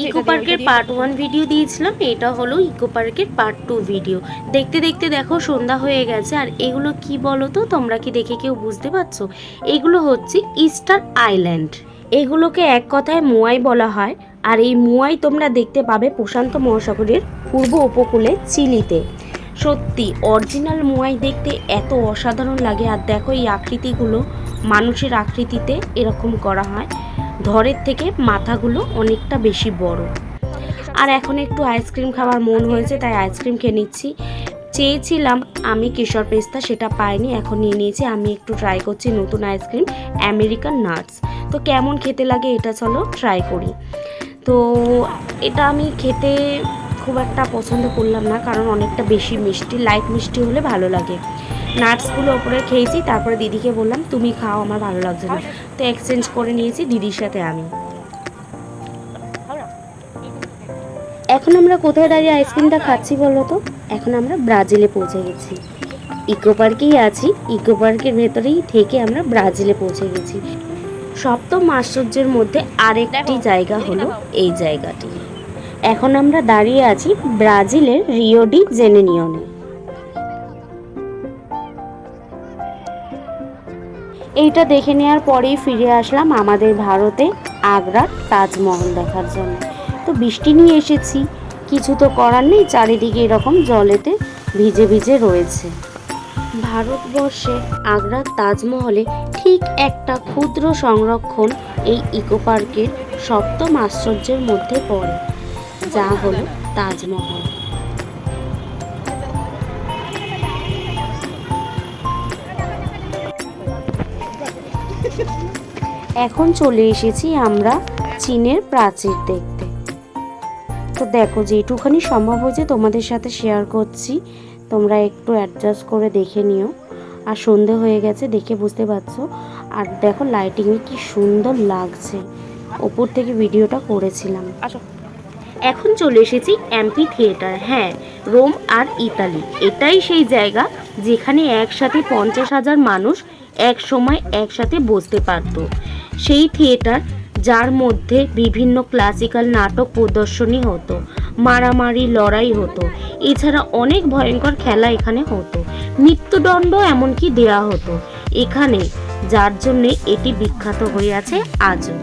Eco পার্কের part one video দিয়েছিলাম এটা হলো ইকো পার্কের পার্ট টু ভিডিও দেখতে দেখতে দেখো সন্ধ্যা হয়ে গেছে আর এগুলো কি বলো তো তোমরা কি দেখে কেউ বুঝতে পারছ? এগুলো হচ্ছে ইস্টার আইল্যান্ড এগুলোকে এক কথায় মুয়াই বলা হয় আর এই মুয়াই তোমরা দেখতে পাবে প্রশান্ত মহাসাগরের পূর্ব উপকূলে চিলিতে। সত্যি অরিজিনাল মুয়াই দেখতে এত অসাধারণ লাগে আর দেখো এই আকৃতিগুলো মানুষের আকৃতিতে এরকম করা হয়। ধরের থেকে মাথাগুলো অনেকটা বেশি বড়। আর এখন একটু আইসক্রিম খাওয়ার মন হয়েছে, তাই আইসক্রিম খেয়ে নিচ্ছি। চেয়েছিলাম আমি কেশর পেস্তা, সেটা পাইনি, এখন নিয়ে নিয়েছি। আমি একটু ট্রাই করছি নতুন আইসক্রিম আমেরিকান নাটস তো কেমন খেতে লাগে এটা চলো ট্রাই করি। তো এটা আমি খেতে খুব একটা পছন্দ করলাম না কারণ অনেকটা বেশি মিষ্টি লাইট মিষ্টি হলে ভালো লাগে। নাটসগুলো ওপরে খেয়েছি তারপরে দিদিকে বললাম তুমি খাও আমার ভালো লাগছে না। তো এক্সচেঞ্জ করে নিয়েছি দিদির সাথে আমি। এখন আমরা কোথায় দাঁড়িয়ে আইসক্রিমটা খাচ্ছি বলো তো? এখন আমরা ব্রাজিলে পৌঁছে গেছি। ইকো পার্কেই আছি ইকো পার্কের ভেতরেই থেকে আমরা ব্রাজিলে পৌঁছে গেছি। সপ্তম আশ্চর্যের মধ্যে আরেকটি জায়গা হলো এই জায়গাটি। এখন আমরা দাঁড়িয়ে আছি ব্রাজিলের রিও রিওডি জেনেনিয়নে এইটা দেখে নেওয়ার পরেই ফিরে আসলাম আমাদের ভারতে আগ্রার তাজমহল দেখার জন্য। তো বৃষ্টি নিয়ে এসেছি, কিছু তো করার নেই, চারিদিকে এরকম জলেতে ভিজে ভিজে রয়েছে। ভারতবর্ষে আগ্রার তাজমহলে ঠিক একটা ক্ষুদ্র সংরক্ষণ এই ইকো পার্কের সপ্তম আশ্চর্যের মধ্যে পড়ে। যা হলো তাজমহল। এখন চলে এসেছি আমরা চীনের প্রাচীর দেখতে। তো দেখো, যেটুখানি সম্ভব হয়েছে তোমাদের সাথে শেয়ার করছি। তোমরা একটু অ্যাডজাস্ট করে দেখে নিও। আর সন্ধে হয়ে গেছে, দেখে বুঝতে পারছ। আর দেখো লাইটিংয়ে কি সুন্দর লাগছে। ওপর থেকে ভিডিওটা করেছিলাম। এখন চলে এসেছি এমপি থিয়েটার হ্যাঁ রোম আর ইতালি। এটাই সেই জায়গা যেখানে একসাথে পঞ্চাশ হাজার মানুষ এক সময় একসাথে বসতে পারত। সেই থিয়েটার যার মধ্যে বিভিন্ন ক্লাসিক্যাল নাটক প্রদর্শনী হতো, মারামারি, লড়াই হতো, এছাড়া অনেক ভয়ঙ্কর খেলা এখানে হতো। মৃত্যুদণ্ড এমনকি দেয়া হতো। এখানে যার জন্যে এটি বিখ্যাত হয়ে আছে আজও।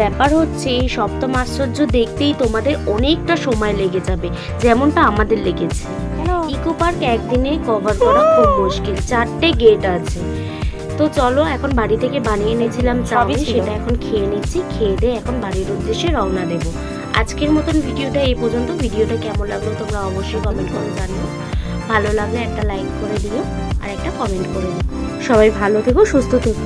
ব্যাপার হচ্ছে এই সপ্তম আশ্চর্য দেখতেই তোমাদের অনেকটা সময় লেগে যাবে যেমনটা আমাদের লেগেছে। ইকো পার্ক একদিনে কভার করা খুব মুশকিল চারটে গেট আছে। তো চলো এখন বাড়ি থেকে বানিয়ে এনেছিলাম চাউমিন সেটা এখন খেয়ে নিচ্ছি খেয়ে দিয়ে এখন বাড়ির উদ্দেশ্যে রওনা দেব। আজকের মতন ভিডিওটা এই পর্যন্ত। ভিডিওটা কেমন লাগল তোমরা অবশ্যই কমেন্ট করে জানিও। ভালো লাগলে একটা লাইক করে দিও আর একটা কমেন্ট করে দিও। সবাই ভালো থেকো সুস্থ থেকো।